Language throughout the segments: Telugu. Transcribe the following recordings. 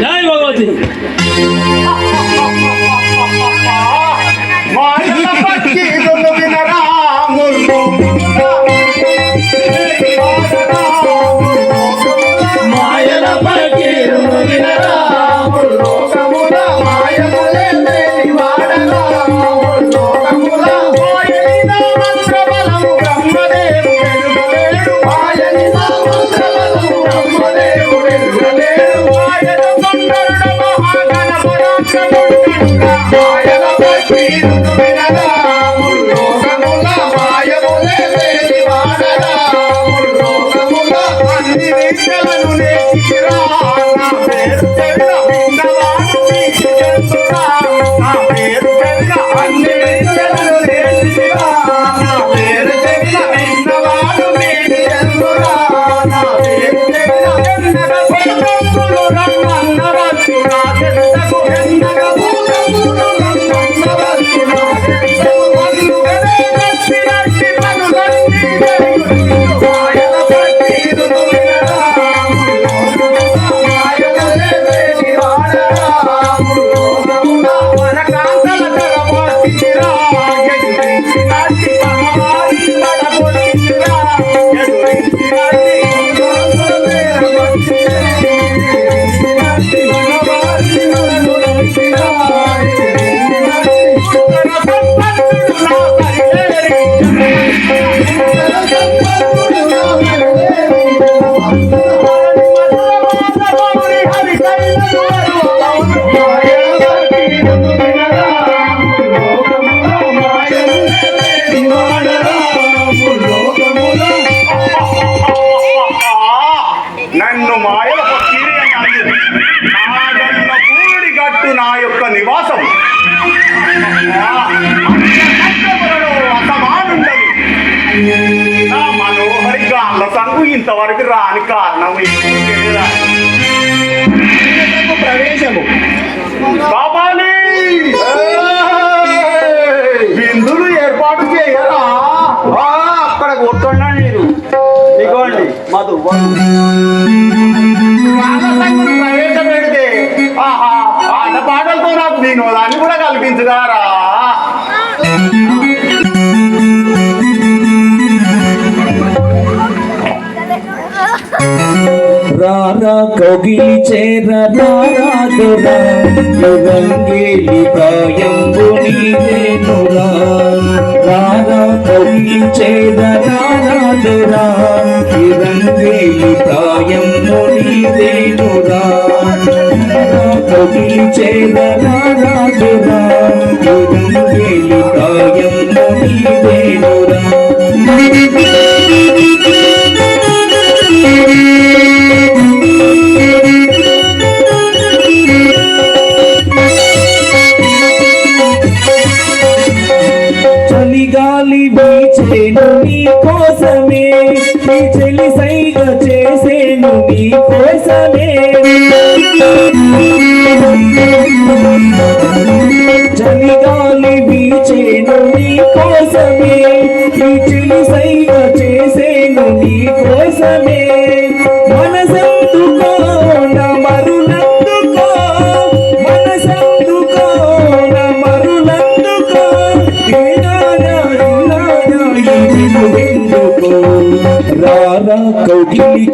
জয় ভগবতী Mira la ఇంతవరకు రాని కారణం ప్రవేశము. బిందులు ఏర్పాటు చేయరా? అక్కడ కూర్చోండి నేను ఇగోండి మధు ప్రవేశం పెడితే ఆహా ఆట పాటలతో నాకు వినోదాన్ని కూడా కల్పించదారా కౌగిలి చేరదారాదురా యుగంగిలి కాయంబు నీవేనురా రారా కౌగిలి చేరదారాదురా యుగంగిలి కాయంబు నీవేనురా కౌగిలి చేరదారాదురా యుగంగిలి కాయంబు నీవేనురా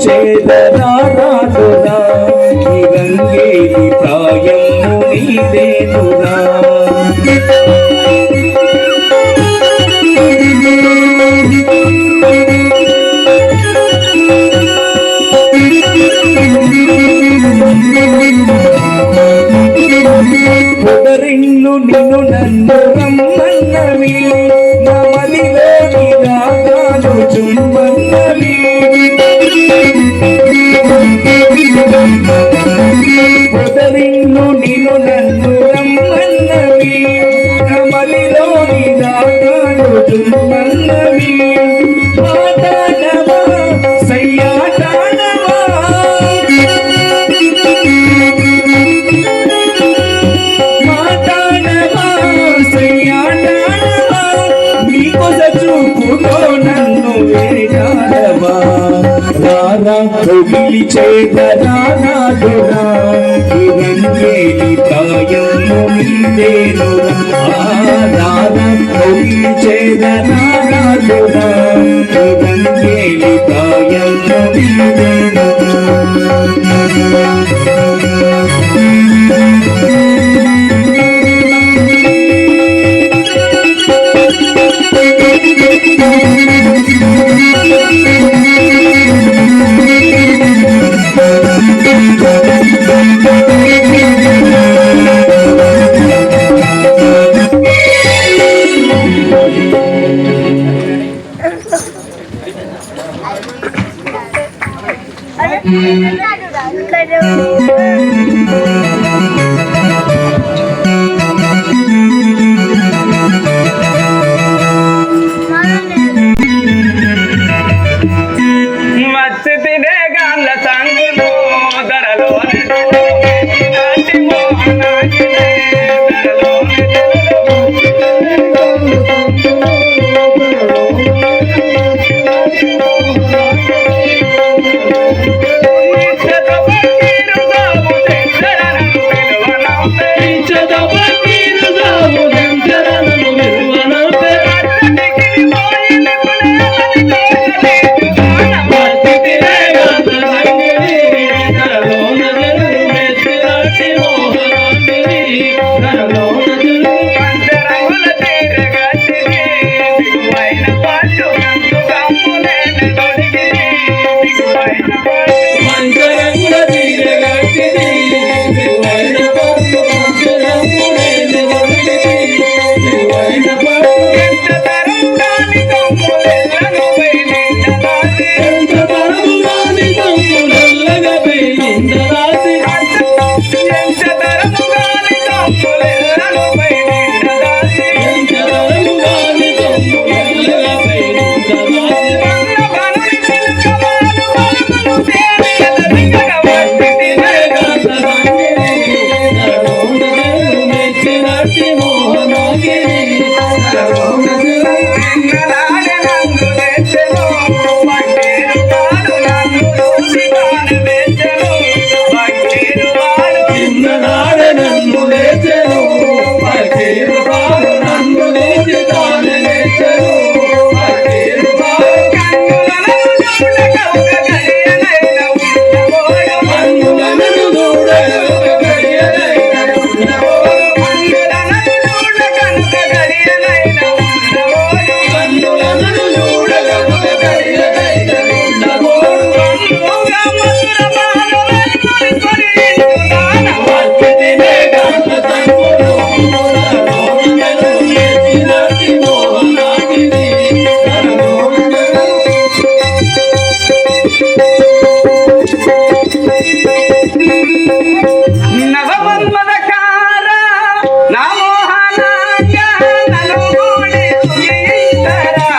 చేతరాధురా గంగేది ప్రాయము నీదేనురా పొగరిళ్ళు నిన్ను నన్ను రమ్మన్నవి. చైతనాథుడా Chiranjeevi కాయము నీవేనురా Radhi చైతనాథుడా Chiranjeevi కాయము నీవేనురా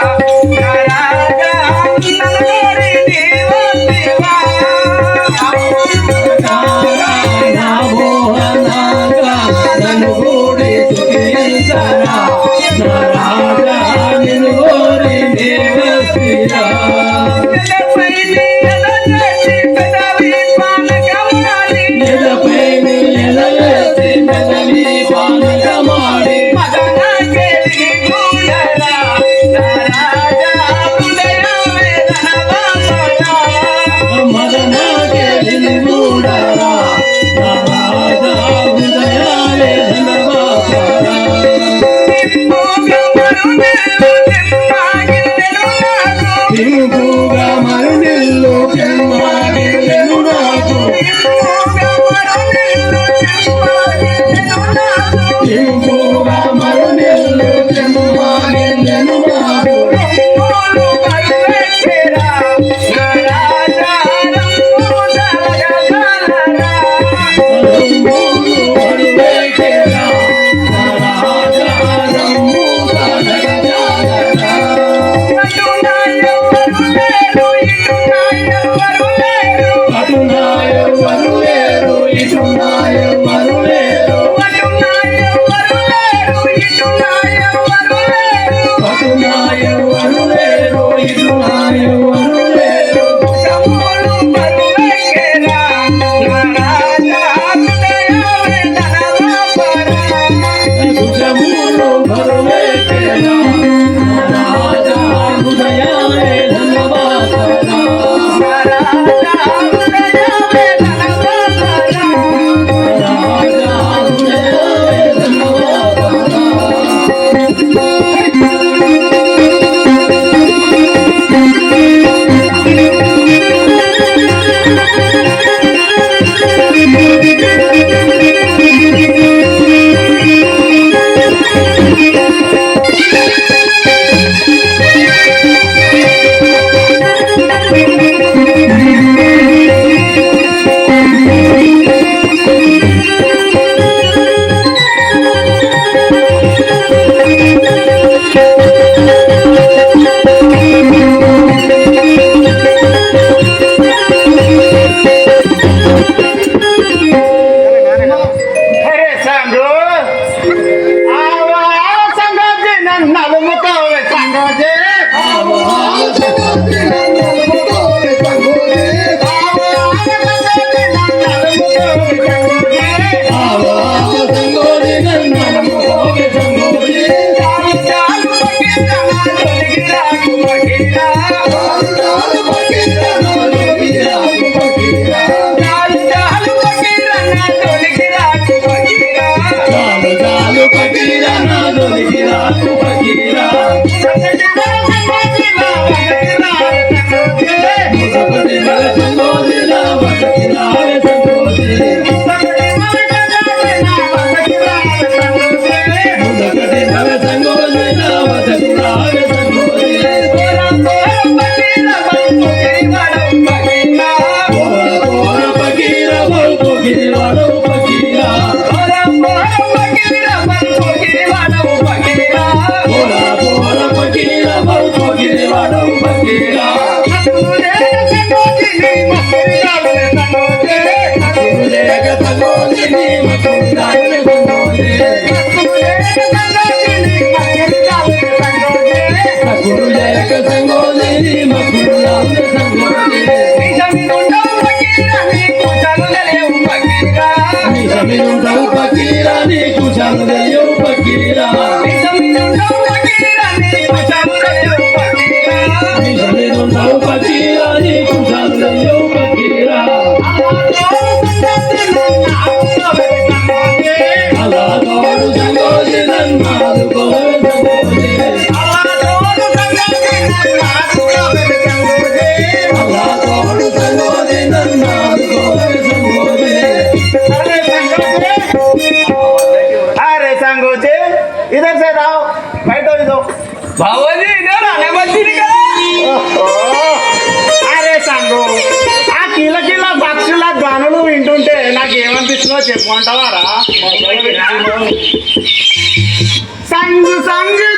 Tchau. Give it up, one. Bhavani నేను కదా. అరే సంగు ఆ కిల కిల పక్షుల ధ్వనులు వింటుంటే నాకు ఏమనిపిస్తుందో చెప్పుకుంటావారా సంగు సంగు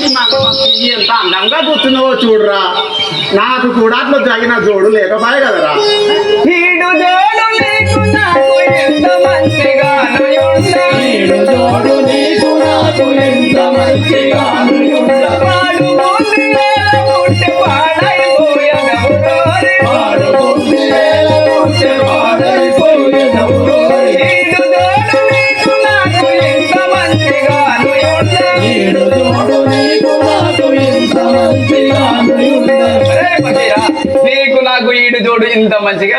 ఎంత అందంగా కూర్చున్నావో చూడరా నాకు కూడా అట్లా తగిన జోడు లేకపోయే కదరా. ఎంత మంచిగా పాడు పాడు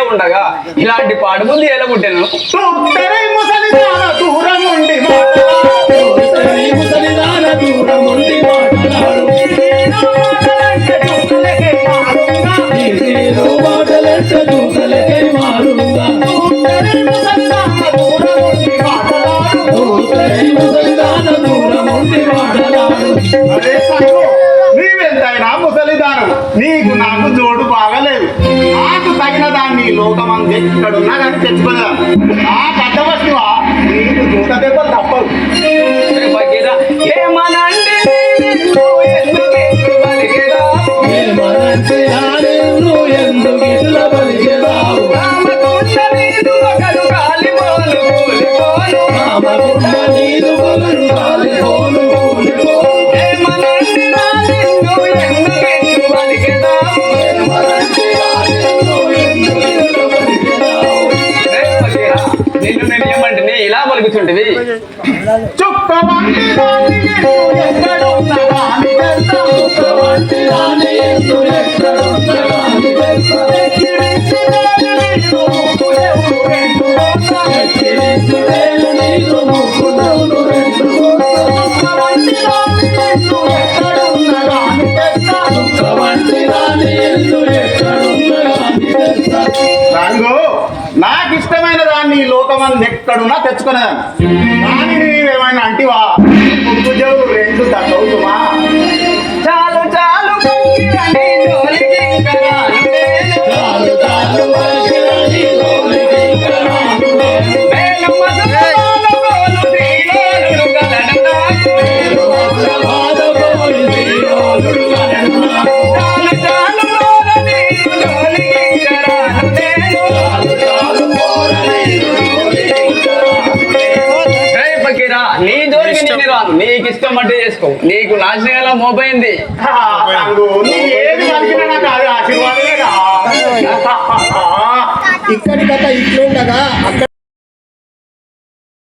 ఉండగా ఇలాంటి పాడుగుంది ఎలగుంటాను என்பது నాకు ఇష్టమైన దాన్ని లోకమని ఎక్కడున్నా తెచ్చుకునేదాన్ని. దానిని నీవేమైనా అంటివా? ఇష్టం అంటే చేసుకో. నీకు నాశనం ఎలా మోపోయింది ఇక్కడికి ఇక్కడికైతే ఇట్లుండగా అక్కడ